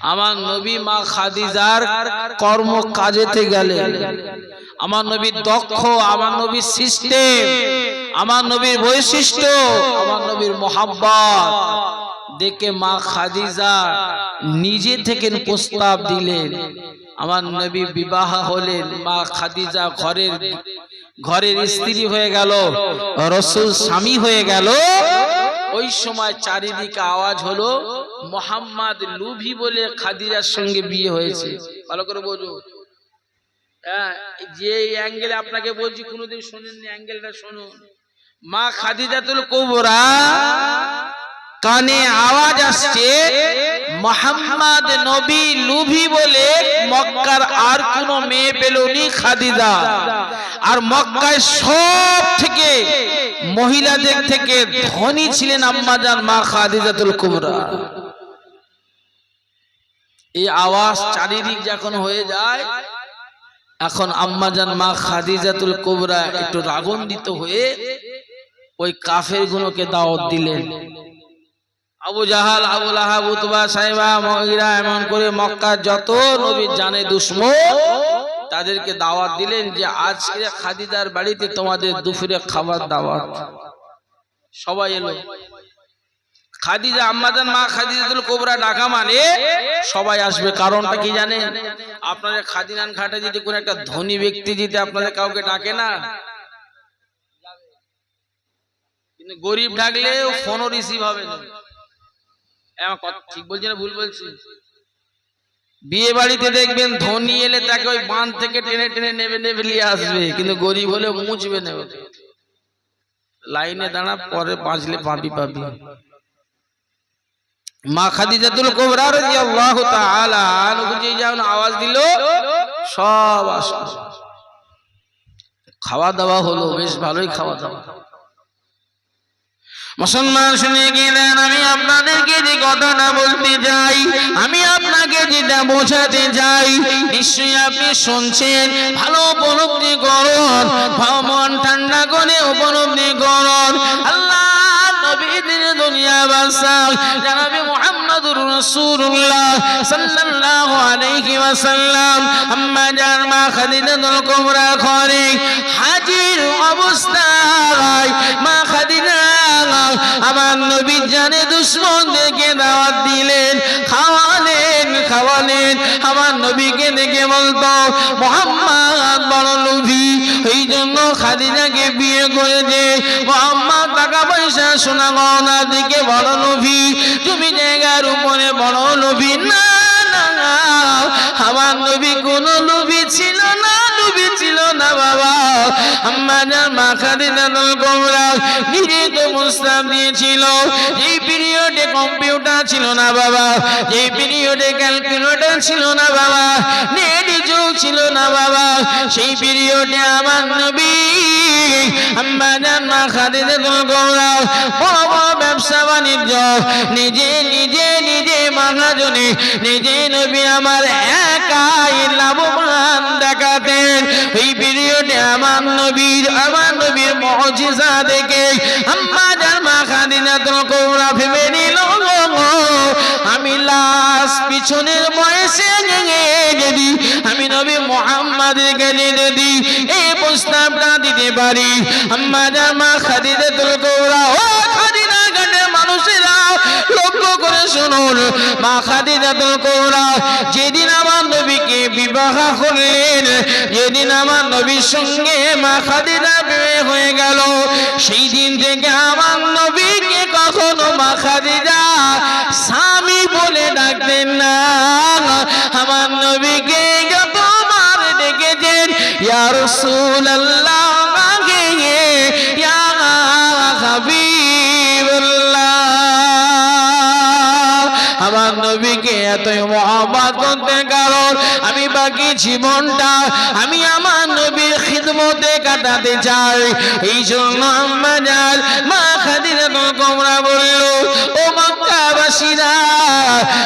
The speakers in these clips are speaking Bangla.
আমার নবী মা খাদিজার কর্ম কাজেতে গেলে। আমার নবী দক্ষ, আমার নবীর সিস্টেম, আমার নবীর বৈশিষ্ট্য, আমার নবীর মোহাব্বত। দেখে মা খাদিজা নিজে থেকে প্রস্তাব দিলেন। আমার নবী বিবাহ হলেন, মা খাদিজা ঘরের ঘরের স্ত্রী হয়ে গেল, রসুল স্বামী হয়ে গেল। ওই সময় চারিদিকে আওয়াজ হলো মোহাম্মদ লুভি বলে খাদিজার সঙ্গে বিয়ে হয়েছে। ভালো করে বোঝো। হ্যাঁ, যে অ্যাঙ্গেলে আপনাকে বলছি কোনোদিন শোনেননি অ্যাঙ্গেলটা শুনুন। মা খাদিজাতুল কুবরা কানে আওয়াজ আসছে, মোহাম্মদ নবী লুভি বলে মক্কার আর কোন মেয়ে পেলনি খাদিজা। আর মক্কায় সব থেকে মহিলাদের থেকে ধনী ছিলেন আম্মাজান মা খাদিজাতুল কুবরা। এই আওয়াজ চারিদিক যখন হয়ে যায়, এখন আম্মাজান মা খাদিজাতুল কুবরা একটু রাগন্বিত হয়ে ওই কাফের গুলোকে দাওয়াত দিলেন। আবু জাহাল আবুল আহাব উতবা সাহেবা মহিরা এমন করে মক্কার যত নবীর জানে দুশ্মন, তাদেরকে দাওয়াত দিলেন যে আজকে খাদিদার বাড়িতে তোমাদের দুপুরে খাবার দাওয়াত। সবাই এলো। খাদিজা আম্মাজান মা খাদিজাতুল কোবরা ডাকা মানে সবাই আসবে। কারণটা কি জানেন? আপনাদের খাদিনান ঘাটে যদি কোন একটা ধনী ব্যক্তি যদি আপনাদের কাউকে ডাকে না গরিব ডাকলে ফোনও রিসিভ হবে না। ঠিক বলছি না, ভুল বলছি? বিয়ে বাড়িতে দেখবেন ধনী এলে তাকে ওই বাঁধ থেকে টেনে টেনে নেবে নেবে নিয়ে আসবে, কিন্তু গরিব হলে মুছবে নেবে লাইনে দাঁড়া, পরে বাঁচলে পাবি পাবি। মা কুবরা আওয়াজ দিল, সব আসলো। খাওয়া দাওয়া হলো, বেশ ভালোই খাওয়া দাওয়া। মুসলমান শুনে গেলেন, আমি আপনাদেরকে যে কথাটা বলতে চাই, আমি আপনাকে যেটা বোঝাতে চাই, নিশ্চয়ই আপনি শুনছেন, ভালো উপলব্ধি করুন মন ঠান্ডা করে উপলব্ধি করুন। হাজির অবস্থায় মা খাদিজা আমার নবী জানে দুশ্মনদেরকে দাওয়াত দিলেন, খাওয়ালেন খাওয়ালেন। আমার নবীকে দেখে বলতো, মোহাম্মদ বড় লোভী, এই জন্য খাদিজাকে বিয়ে করেছে মোহাম্মদ টাকা পয়সা সোনা গহনা দিকে বড় লোভী, তুমি জায়গার উপরে বড় লোভী। না, আমার নবী কোন লোভী ছিল না, লোভী ছিল না বাবা। আম্মাজান মা খাদিজাতুল কুবরা। নিজে তো দিয়েছিল। এই পিরিয়ডে কম্পিউটার ছিল না বাবা। এই পিরিয়ডে ক্যালকুলেটর ছিল না বাবা। নেট যুগ ছিল না বাবা। সেই পিরিয়ডে আমার নবী আম্মাজান মা খাদিজাতুল কুবরা। বড় ব্যবসা বাণিজ্য। নিজে নিজে নিজে মহাজনে নিজে নবী আমার এই পিরিয়ডে আমার নবীর আমার নবীর মজিজা দেখে আম্মা যার মা খাদিজাতুল কুবরা ভেবে নিল আমি লাশ পিছনের বয়সে যদি আমি নবী মোহাম্মদকে যদি এই প্রস্তাবটা দিতে পারি। আম্মা যার মা খাদিজাতুল কুবরা, ও শুনুন, মা খাদিজাতুল কুবরা যেদিন আমার নবীকে বিবাহ করলেন, যেদিন আমার নবীর সঙ্গে মা খাদিজা বিয়ে হয়ে গেল, সেই দিন থেকে আমার নবীকে কখনো মা খাদিজা স্বামী বলে ডাকতেন না। আমার নবীকে যতবার ডেকেছেন ইয়া রাসূলুল্লাহ ইয়া করতে কারণ আমি বাকি জীবনটা আমি আমার নবীর খিদমতে কাটাতে চাই। এই জন্য মা খাদিজা তো বলল, ও মক্কাবাসীরা,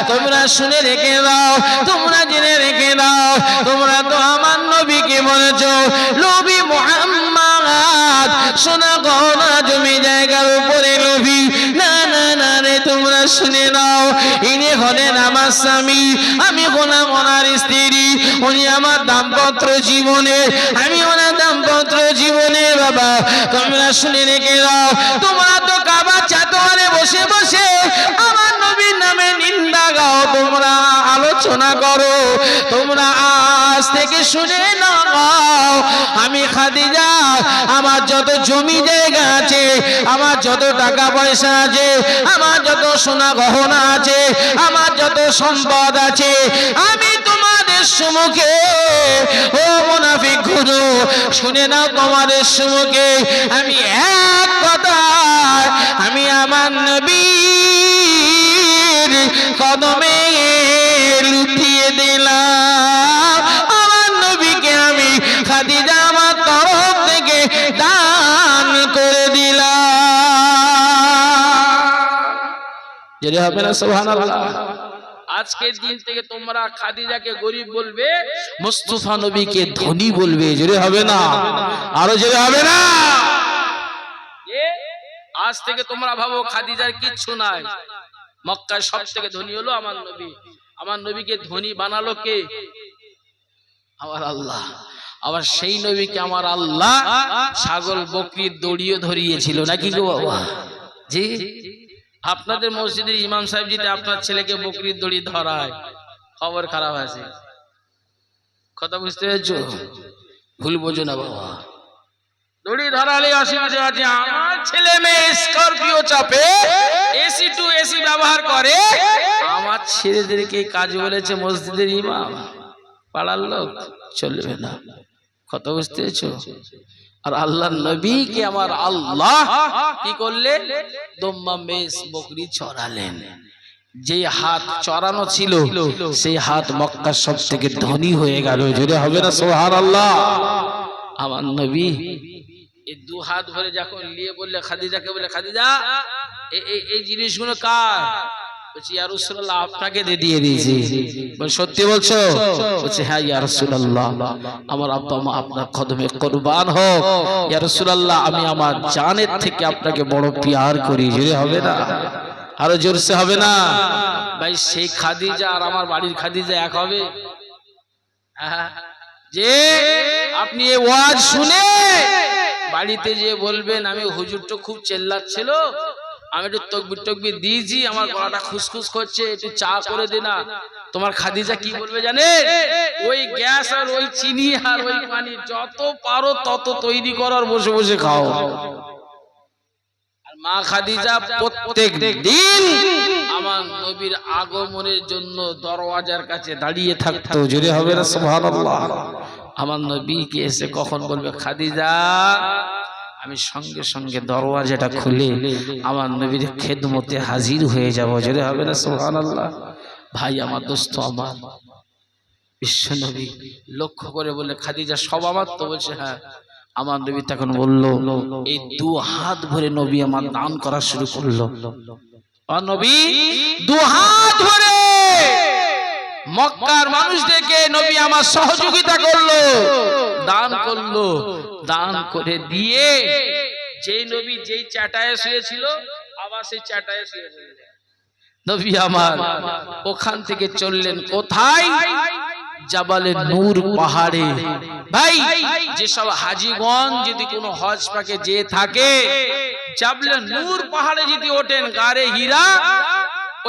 তোমরা শুনে রেখে দাও, তোমরা জেনে রেখে দাও, তোমরা তো আমার নবীকে বলেছ, নবী মুহাম্মদ সোনা গহনা জমি জায়গার উপরে শুনে নাও। ইনি হলেন আমার স্বামী। আমি হলাম ওনার স্ত্রী। উনি আমার দাম্পত্য জীবনে। আমি ওনার দাম্পত্য জীবনে, বাবা। তোমরা শুনে রেখে দাও। তোমরা তো কাবা চাতোয়ারে বসে বসে আমার নবীর নামে নিন্দা গাও। তোমরা আলোচনা করো। তোমরা থেকে শুনে নাও। আমি খাদিজা, আমার যত জমি জায়গা আছে, আমার যত টাকা পয়সা আছে, আমার যত সোনা গহনা আছে, আমার যত সম্পদ আছে, আমি তোমাদের সম্মুখে, ও মুনাফিক গুরু শুনে নাও তোমাদের সম্মুখে, আমি এক কথা আমি আমার নবীর কদমে যদি হবে না সুবহানাল্লাহ। আজকের দিন থেকে তোমরা খাদিজাকে গরিব বলবে মুস্তাফা নবীকে ধনী বলবে জোরে হবে না? আরও জোরে হবে না? আজ থেকে তোমরা ভাবো খাদিজার কিচ্ছু নাই। মক্কায় সব থেকে ধনী হলো আমার নবী। আমার নবীকে ধনী বানালো কে? আমার আল্লাহ। আবার সেই নবীকে আমার আল্লাহ ছাগল বকরির দড়িও ধরিয়েছিল। নাকি গো বাবা? জি? আপনাদের মসজিদের ইমাম সাহেব যদি আপনার ছেলেকে বকরির দড়ি ধরায়, খবর খারাপ আছে কথা বুঝতে পেরেছ? ভুল বোঝো না বাবা। দড়ি ধরালে অসুবিধা আছে। আমার ছেলে মেয়ে স্করপিও চাপে এসি টু এসি ব্যবহার করে। আমার ছেলেদেরকে কাজ বলেছে মসজিদের ইমাম। পাড়ার লোক চলবে না। কত বুঝতে পেরেছ? আর আল্লাহ নবীকে আমার আল্লাহ? কি করলেন দম্মা মেষ বকরি চড়ালেন। যে হাত চড়ানো ছিল সেই হাত মক্কা সব থেকে ধনী হয়ে গেল। জোরে হবে না সোহার আল্লাহ আমার নবী এই দু হাত ভরে যখন নিয়ে বললে খাদিজাকে বলে খাদিজা এই জিনিসগুলো কার? বলছি আপনাকে দিয়ে দিয়ে দিয়েছি। সত্যি বলছো? বলছে হ্যাঁ আমার আমি আমার জানের থেকে আপনাকে বড় পিয়ার করি, জোরে হবে না? আরও জোরসে হবে না? ভাই, সেই খাদিজা আর আমার বাড়ির খাদিজা এক হবে। হ্যাঁ। যে আপনি এই ওয়াজ শুনে বাড়িতে যে বলবেন, আমি হুজুরটা খুব চেল্লাচ্ছিল। আমি একটু তকবির টকবির দিয়েছি আমার গলাটা খুসখুস করছে একটু চা করে দে না। তোমার খাদিজা কি বলবে জানে ওই গ্যাস আর ওই চিনি আর ওই পানি যত পারো তত তৈরি করার বসে বসে খাও। আর মা খাদিজা প্রত্যেক দিন আমার নবীর আগমনের জন্য দরওয়াজার কাছে দাঁড়িয়ে থাকতো। জোরে হবে না সুবহানাল্লাহ। আমার নবীকে এসে কখন বলবে খাদিজা আমি সঙ্গে সঙ্গে দরওয়াজাটা খুলে আমার নবীর খেদমতে হাজির হয়ে যাব। জোরে হবে না সুবহানাল্লাহ। ভাই আমার দোস্ত আমার বিশ্ব নবী লক্ষ্য করে বলে খাদিজা সব আমার তো বলছে হ্যাঁ। আমার নবী তখন বলল এই দু হাত ভরে নবী আমার দান করা শুরু করল। আর নবী দু হাত ধরে মক্কার মানুষদেরকে নবী আমার সহযোগিতা করল, দান করল, দান করে দিয়ে যেই নবী যেই চাটায় শুয়েছিল, আবার সেই চাটায় শুয়ে নবী আমার ওখান থেকে চললেন কোথায়? জাবালে নূর পাহাড়ে। ভাই, যেসব হাজিগণ যদি কোনো হজ পাকে যে থাকে চাবলে নূর পাহাড়ে যদি ওঠেন, গারে হীরা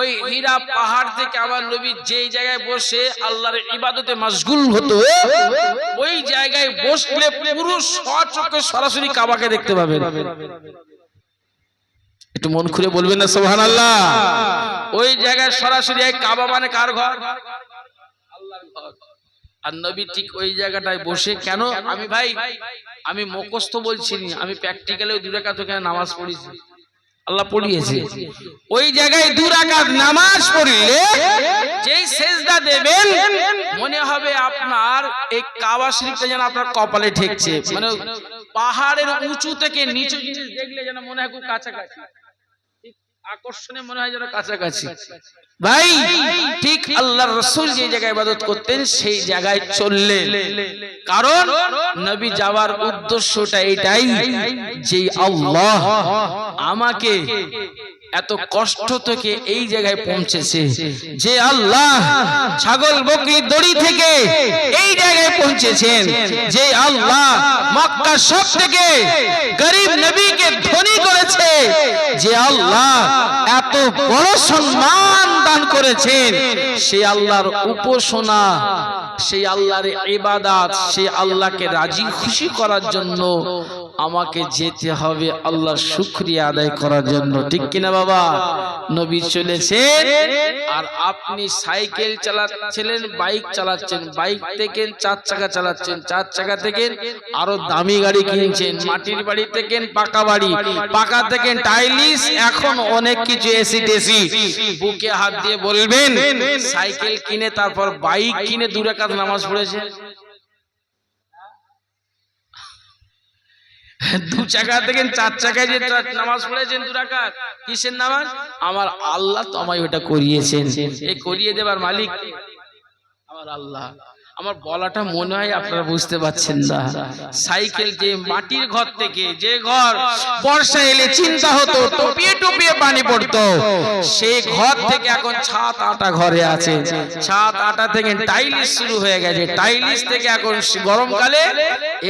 ওই হীরা পাহাড় থেকে আমার নবী যেই জায়গায় বসে আল্লাহর ইবাদতে মশগুল হতো ওই জায়গায় বসলে পুরো সচক্ষে সরাসরি কাবাকে দেখতে পাবেন। একটু মন খুলে বলবেন না সোহান আল্লাহ ওই জায়গায় সরাসরি কাবা মানে কার ঘর? আর নবী ঠিক ওই জায়গাটায় বসে কেন? আমি ভাই আমি মুখস্থ বলছি নি, আমি প্র্যাকটিক্যালে দুরাকাত ওখানে নামাজ পড়েছি। আল্লাহ পড়িয়েছে। ওই জায়গায় দু রাকাত নামাজ পড়লে যেই সেজদা দেবেন মনে হবে আপনার এই কাবা শরীফটা যেন আপনার কপালে ঠেকছে। মানে পাহাড়ের উঁচু থেকে নিচু জিনিস দেখলে যেন মনে হয় খুব কাছাকাছি। আকর্ষণে মনে হয় যেন কাছাকাছি। ভাই, ঠিক আল্লাহর রসুল যে জায়গায় ইবাদত করতেন, সেই জায়গায় চললে কারণ নবী যাওয়ার উদ্দেশ্যটা এটাই যে আল্লাহ আমাকে এত কষ্ট থেকে এই জায়গায় পৌঁছেছে যে আল্লাহ ছাগল বকরি দড়ি থেকে এই জায়গায় পৌঁছেছেন। যে আল্লাহ মক্কা সব থেকে গরিব নবীকে ধনী করেছে। যে আল্লাহ এত বড় সম্মান দান করেছেন। সেই আল্লাহর উপাসনা সেই আল্লাহর ইবাদত সেই আল্লাহকে রাজি খুশি করার জন্য আমাকে যেতে হবে আল্লাহ শুক্রিয়া আদায় করার জন্য। ঠিক কিনা বাবা? নবী চলেছেন আর আপনি সাইকেল চালাচ্ছিলেন, বাইক চালাচ্ছেন, বাইক থেকে চার চাকা চালাচ্ছেন, চার চাকা থেকে আরও দামি গাড়ি কিনছেন, মাটির বাড়ি থেকে পাকা বাড়ি, পাকা থেকে টাইলিস এখন অনেক কিছু এসি টেসি। বুকে হাত দিয়ে বলবেন, সাইকেল কিনে তারপর বাইক কিনে দূরে কাজ নামাজ পড়েছে দু চাকা থেকে চার চাকায় যে নামাজ পড়েছেন দু রাকাত, কিসের নামাজ আমার আল্লাহ তো আমায় ওটা করিয়েছেন এই করিয়ে দেবার মালিক? আমার আল্লাহ আমার বলাটা মনে হয় আপনারা বুঝতে পারছেন না। সাইকেল যে মাটির ঘর থেকে যে ঘর বর্ষা এলে চিন্তা হতো, টপিয়ে টপিয়ে পানি পড়তো। সেই ঘর থেকে এখন ছাদ আটা ঘরে আছে। ছাদ আটা থেকে টাইলিস শুরু হয়ে গেছে। টাইলিস থেকে এখন গরমকালে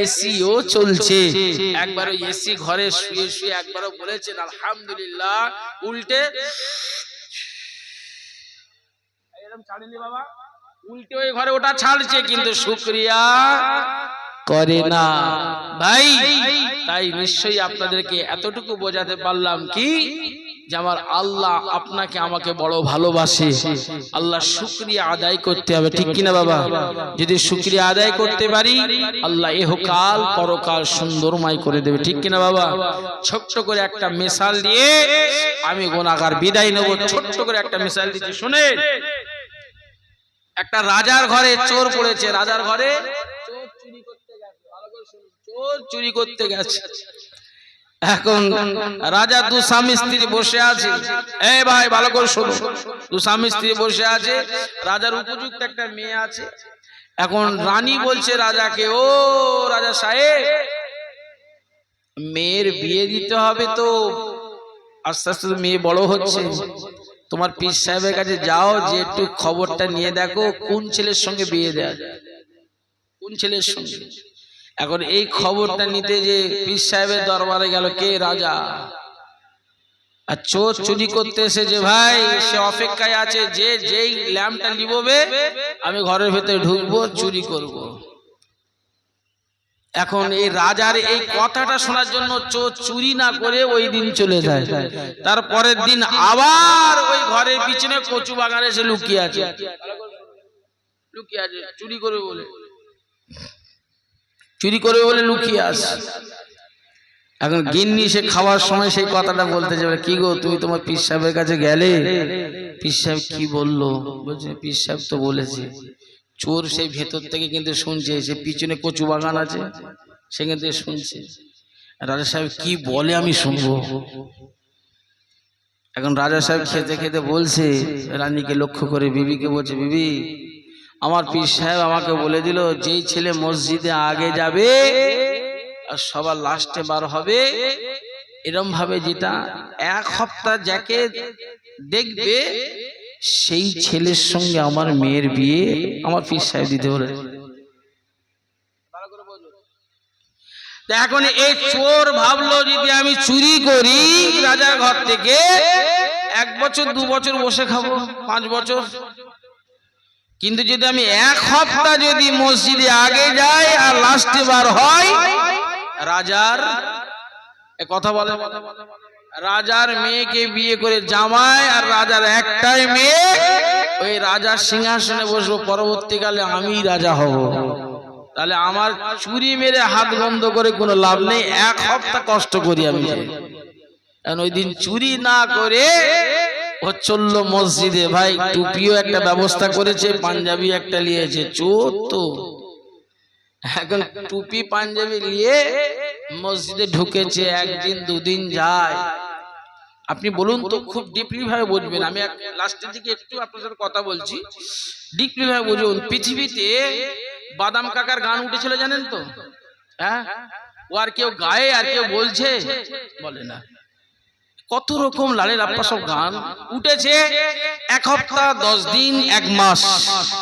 এসিও চলছে। একবার এসি ঘরে শুয়ে শুয়ে একবারও বলেছেন, আলহামদুলিল্লাহ। উল্টে এরকম ছাড়েনি বাবা। উল্টে ওই ঘরে ওটা ছাড়ছে, কিন্তু শুক্রিয়া করে না। ভাই, তাই নিশ্চয়ই আপনাদেরকে এতটুকু বোঝাতে পারলাম কি? যে আমার আল্লাহ আপনাকে আমাকে বড় ভালোবাসে। আল্লাহ শুক্রিয়া আদায় করতে হবে, ঠিক কিনা বাবা? যদি শুক্রিয়া আদায় করতে পারি, আল্লাহ এহকাল পরকাল সুন্দরময় করে দেবে, ঠিক কিনা বাবা? ছোট্ট করে একটা মিশাল দিয়ে আমি গোনাগার বিদায় নেব। ছোট্ট করে একটা মিশাল দিচ্ছি শুনে একটা রাজার ঘরে চোর পড়েছে রাজার ঘরে চোর চুরি করতে গেছে ভালো করে শুনুন, চোর চুরি করতে গেছে। এখন রাজা দু স্বামী স্ত্রী বসে আছে। এই ভাই ভালো করে শোনো দু স্বামী স্ত্রী বসে আছে রাজার উপযুক্ত একটা মেয়ে আছে। এখন রানী বলছে রাজাকে ও রাজা সাহেব মেয়ের বিয়ে দিতে হবে তো? আস্তে আস্তে মেয়ে বড় হচ্ছে। তোমার পীর সাহেবের কাছে যাও, যে একটু খবরটা নিয়ে দেখো, কোন ছেলের সঙ্গে বিয়ে দেয়া যায়। কোন ছেলের সঙ্গে? এখন এই খবরটা নিতে যে পীর সাহেবের দরবারে গেল কে রাজা? আর চোর চুরি করতে এসে যে ভাই, সে অপেক্ষায় আছে, যে যেই ল্যাম্পটা লিববে আমি ঘরের ভেতরে ঢুকবো, চুরি করব। এখন এই রাজার এই কথাটা শোনার জন্য চোর চুরি না করে ওই দিন চলে যায়। তারপরের দিন আবার ওই ঘরের পিছনে কচু বাগানে এসে লুকিয়ে আছে। লুকিয়ে আছে। চুরি করে বলে। চুরি করে বলে লুকিয়ে আছে এখন গিন্নি সে খাওয়ার সময় সেই কথাটা বলতে যাবে কি গো তুমি তোমার পীর সাহেবের কাছে গেলে? পীর সাহেব কি বলল? বলছে পীর সাহেব তো বলেছে। চোর সেই ভেতর থেকে কিন্তু শুনছে, সে পিছনে কচু বাগান আছে সেখান থেকে শুনছে। রাজা সাহেব, কি বলে আমি শুনব? এখন রাজা সাহেব খেতে খেতে বলছে, রানীকে লক্ষ্য করে বিবিকে বলছে, বিবি, আমার পীর সাহেব আমাকে বলে দিল যেই ছেলে মসজিদে আগে যাবে আর সবার লাস্টে বার হবে, এরম ভাবে যেটা এক সপ্তাহ যাকে দেখবে সেই ছেলের সঙ্গে আমার মেয়ের বিয়ে আমার পীর সাহেব দিতে বলে। এখন এই চোর ভাবলো যদি আমি চুরি করি রাজার ঘর থেকে এক বছর দু বছর বসে খাব পাঁচ বছর। কিন্তু যদি আমি এক সপ্তাহ যদি মসজিদে আগে যাই আর লাস্টে বার হয় রাজার এ কথা বলে। রাজার মেয়েকে বিয়ে করে জামাই আর রাজার একটাই মেয়ে, ওই রাজার সিংহাসনে বসবো, পরবর্তীকালে আমি রাজা হব। তাহলে আমার চুরি মেরে হাত বন্ধ করে কোনো লাভ নেই, এক সপ্তাহ কষ্ট করি আমি। কারণ ওই দিন চুরি না করে ও চলল মসজিদে। ভাই, টুপিও একটা ব্যবস্থা করেছে, পাঞ্জাবি একটা নিয়েছে চোর তো এখন টুপি, পাঞ্জাবি নিয়ে মসজিদে ঢুকেছে, একদিন দুদিন যায়। আপনি বলুন তো খুব ডিপলি ভাবে বুঝবেন। আমি লাস্টের দিকে একটু আপনার সাথে কথা বলছি। ডিপলি ভাবে বুঝুন পৃথিবীতে বাদাম কাকার গান উঠেছিল জানেন তো? হ্যাঁ? ও আর কেউ গায়ে আর কেউ বলছে? বলে না। কত রকম লালের আপ্পা সব গান উঠেছে এক সপ্তাহ দশ দিন এক মাস।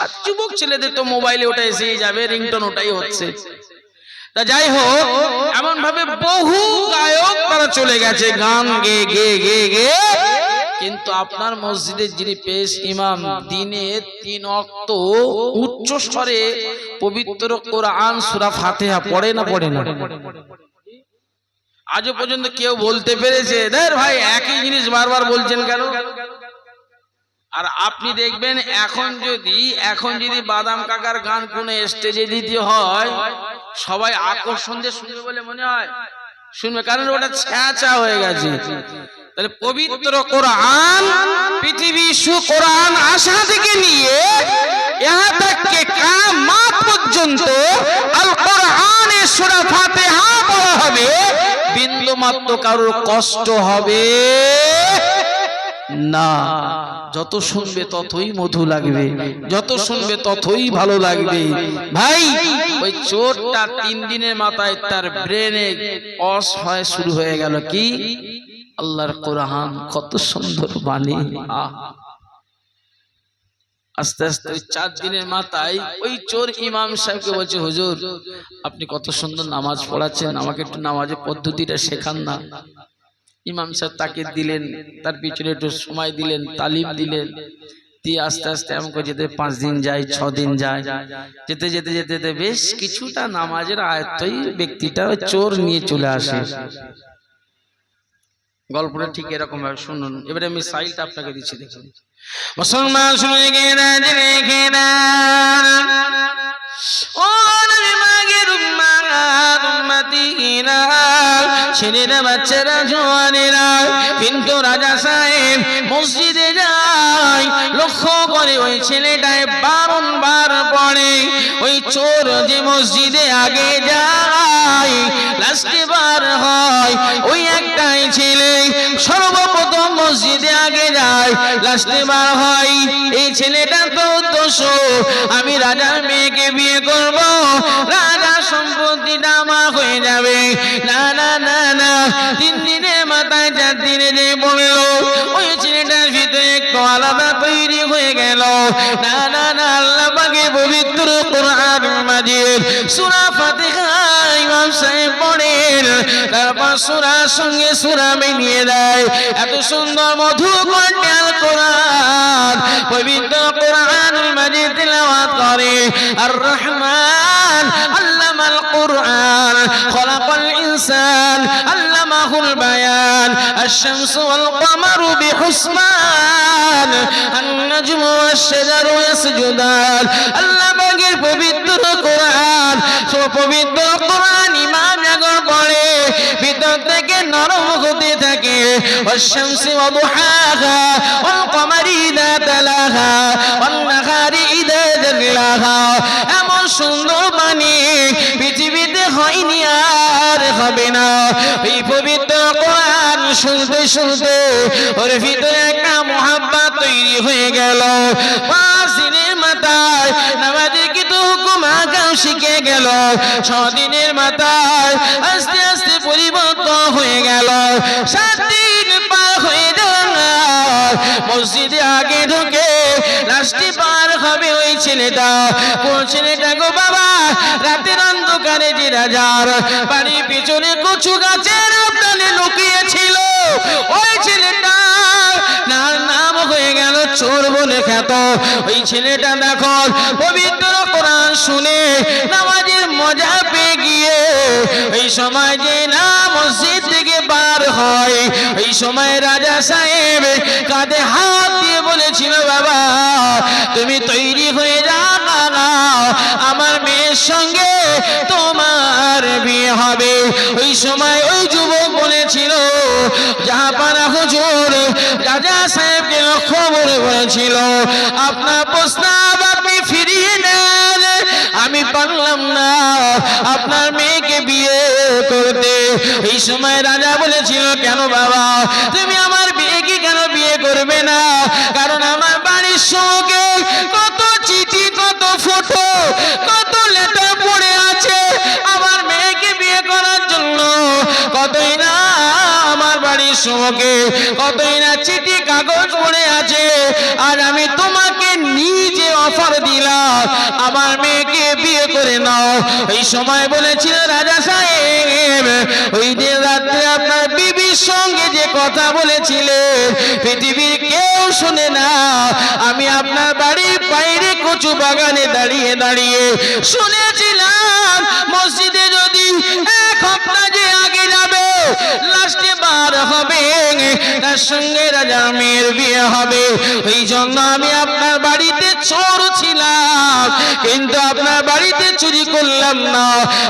আর যুবক ছেলেদের তো মোবাইলে ওটা এসেই যাবে রিংটন ওটাই হচ্ছে। তা যাই হোক এমন ভাবে বহু গায়ক তারা চলে গেছে, গান গে গে গে গে। কিন্তু আপনার মসজিদের যিনি পেশ ইমাম, দিনে তিন অক্ত উচ্চ স্বরে পবিত্র কোরআন, সূরা ফাতিহা পড়ে না পড়ে না? আজও পর্যন্ত কেউ বলতে পেরেছে ভাই, একই জিনিস বারবার বলছেন কেন? আর আপনি দেখবেন, এখন যদি এখন যদি বাদাম কাকার গান কোন স্টেজে দিতে হয়, সবাই আকর্ষণ দিয়ে শুনবে বলে মনে হয়। শুনবে, কারণ ওটা ছ্যাঁচা হয়ে গেছে। তাহলে পবিত্র কোরআন, পৃথিবী সু কোরআন আশা থেকে নিয়ে পর্যন্ত আল কোরআনে হবে মাত্র কারোর কষ্ট হবে। না যত শুনবে ততই মধু লাগবে। যত শুনবে ততই ভালো লাগবে। ভাই ওই চোরটা তিন দিনের মাথায় তার ব্রেনে অস হয় শুরু হয়ে গেল কি? আল্লাহর কোরআন কত সুন্দর বাণী। আস্তে আস্তে ওই চার দিনের মাথায় ওই চোর ইমাম সাহেবকে বলছে হুজুর আপনি কত সুন্দর নামাজ পড়াচ্ছেন আমাকে একটু নামাজের পদ্ধতিটা শেখান না। ইমাম সাহেব তাকে দিলেন, তার পিছনে একটু সময় দিলেন, তালিম দিলেন। দিয়ে আস্তে আস্তে এমন করে যেতে পাঁচ দিন যায়, ছ দিন যায়। যেতে যেতে যেতে যেতে বেশ কিছুটা নামাজের আয়ত্তই ব্যক্তিটা চোর নিয়ে চলে আসে। গল্পটা ঠিক এরকম ভাবে শুনুন। এবারে আমি সাইলটা আপনাকে দিচ্ছি, দেখুন। মুসলমান শুনে গেনা জেনে গেনা ও মাগের উম্মাত উম্মতিনা ছেলেরা, বাচ্চারা, জোয়ানেরা, কিন্তু রাজা সাহেব মসজিদে যায়, লক্ষ্য করে ওই ছেলেটায় পড়ে ওই চোর যে মসজিদে আগে যায় লাস্টে বার হয়। ওই একটাই ছেলে সর্বপ্রথম মসজিদে আগে যায় লাস্টে বার হয়। এই ছেলেটা তো দোষ আমি রাজার মেয়েকে বিয়ে করব, রাজা সম্পত্তিটা আমার হয়ে যাবে। না না না না, তিন দিনে মাথায় চার দিনে যে বলল, ওই ছেলেটার ভিতরে একটু আলাদা তৈরি হয়ে গেল। না না না, আল্লাহ পাকে পবিত্র কোরআন মাজিদ সূরা ফাতিহা ইমাম সাহেব পড়েন। তারপর সূরার সঙ্গে সূরা মিলিয়ে দেয়। এত সুন্দর মধু কন্যাল কোরআন পবিত্র কোরআন মাজিদ তেলাওয়াত করে আর রহমান আল্লামাল কোরআন খলাকাল ইনসান আল্লামাহুল বায়ান الشمس والقمر بحسبان النجم والشجر يسجدان আল্লাহ পাকের পবিত্র কোরআন সো পবিত্র কোরআন ইমাম যখন পড়ে ভিতর থেকে নরম হতে থাকে والشمس وضحاها والقمر إذا تلاها والنهار إذا جلاها এমন সুন্দর বাণী পৃথিবীতে হয়নি আর হবে না এই পবিত্র কোরআন শুনতে শুনতে ওর ভিতরে একটা মহাব্বা তৈরি হয়ে গেল পাঁচ দিনের মাথায় নামাজের কিন্তু হুকুম আগাম শিখে গেল ছ দিনের মাথায় আস্তে আস্তে পরিবর্তন হয়ে গেল সাত দিন পার হয়ে গেল মসজিদে আগে ঢুকে লাস্টে পার হবে ওই ছেলেটা। কোন ছেলেটা গো বাবা? রাতের অন্ধকারে যে রাজার বাড়ির পিছনে কচু গাছের আপনারে লুকিয়েছিল। ওই ছেলেটা নাম গেল চোর বলে খ্যাত। ওই ছেলেটা দেখো, পবিত্র কোরআন শুনে নামাজের মজা পেয়ে গিয়ে, এই সময় যে না মসজিদ থেকে বার হয়, এই সময় রাজা সাহেব কাঁধে হাত দিয়ে বলেছিল, বাবা, তুমি তৈরি হয়ে যাও, না আমার মেয়ের সঙ্গে তোমার বিয়ে হবে। ওই সময় ওই যুবক বলেছিল জাহাপানা হুজুর, রাজা সাহেবকে লক্ষ্য করে বলেছিল, আপনার প্রস্তাব আপনার মেয়েকে বিয়ে করতে। এই সময় রাজা বলেছিল, কেন বাবা, তুমি আমার বিয়েকে কেন বিয়ে করবে না? কারণ আমার বাড়ির সঙ্গে কত চিঠি, কত ফটো, কত লেটার পড়ে আছে। আমার মেয়েকে বিয়ে করার জন্য কতই না আমার বাড়ির সম্মুখে কতই না চিঠি, কাগজ পড়ে আছে। আর আমি তোমাকে নিজে অফার দিলাম, আমার মেয়েকে বিয়ে করে নাও। এই সময় বলেছিল রাজা সাহেব, ওই দিন রাত্রে আপনার বিবির সঙ্গে যে কথা বলেছিলেন পৃথিবীর কেউ শুনে না। আমি আপনার বাড়ির বাইরে কচু বাগানে দাঁড়িয়ে দাঁড়িয়ে শুনেছিলাম, মসজিদে যদি এক সপ্তাহ যে আগে যাবে, লাস্টে বার হবে, তার সঙ্গে রাজা মেয়ের বিয়ে হবে। ওই জন্য আমি আপনার বাড়িতে চোর ছিলাম, কিন্তু চুরি করলাম না।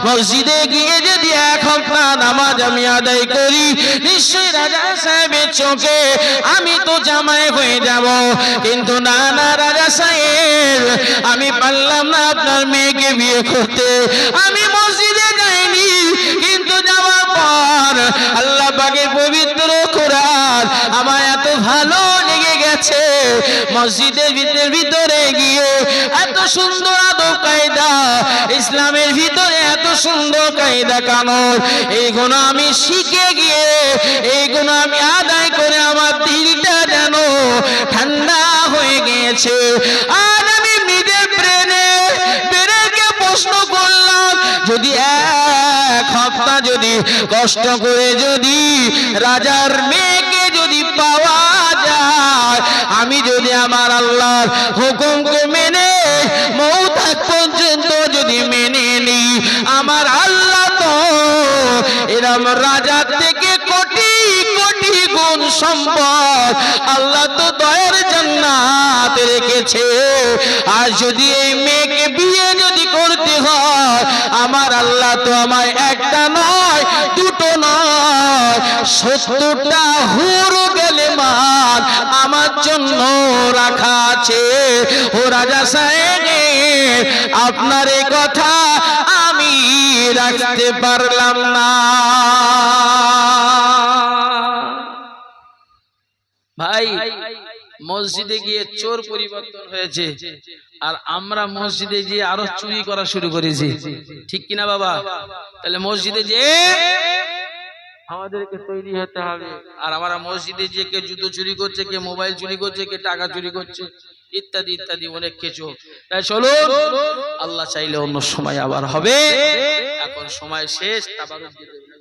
মসজিদে গিয়ে যদি এক হপ্তাহ নামাজ আমি আদায় করি, নিশ্চয়ই রাজা সাহেবের চোখে আমি তো জামাই হয়ে যাব। কিন্তু না না, রাজা সাহেব, আমি পারলাম না আপনার মেয়েকে বিয়ে করতে। আমি মসজিদে গেছে মসজিদের ভিতরে ভিতরে গিয়ে এত সুন্দর আদব কায়দা। ইসলামের ভিতরে এত সুন্দর কায়দা কানুন। এইগুলো আমি শিখে গিয়ে এইগুলো আমি আদায় করে আমার দিলটা যেন ঠান্ডা হয়ে গিয়েছে। আর আমি নিজের ব্রেনে ব্রেনকে প্রশ্ন করলাম, যদি এক সপ্তাহ যদি কষ্ট করে যদি রাজার মেয়েকে যদি পাওয়া আমি যদি আমার আল্লাহর হুকুমকে মেনে মৌতাক পর্যন্ত যদি মেনে নিই আমার আল্লাহ তো এরম রাজার থেকে কোটি কোটি গুণ সম্পদ আল্লাহ তো দয়ের জান্নাত রেখেছে। আর যদি এই মেয়েকে বিয়ে যদি করতে হয়, আমার আল্লাহ তো আমায় একটা নয় সত্তরটা হুর গেলে মান আমার জন্য রাখা আছে। ও রাজা সাহেব আপনার এই কথা আমি রাখতে পারলাম না। ভাই, মসজিদে গিয়ে চোর পরিবর্তন হয়েছে আর আমরা মসজিদে গিয়ে আরও চুরি করা শুরু করেছি। ঠিক কিনা বাবা? তাহলে মসজিদে যে আমাদেরকে তৈরি হতে হবে। আর আমরা মসজিদে যে কে জুতো চুরি করছে, কে মোবাইল চুরি করছে, কে টাকা চুরি করছে, ইত্যাদি ইত্যাদি অনেক কিছু। তাই চলো আল্লাহ চাইলে অন্য সময় আবার হবে। এখন সময় শেষ দেবেন।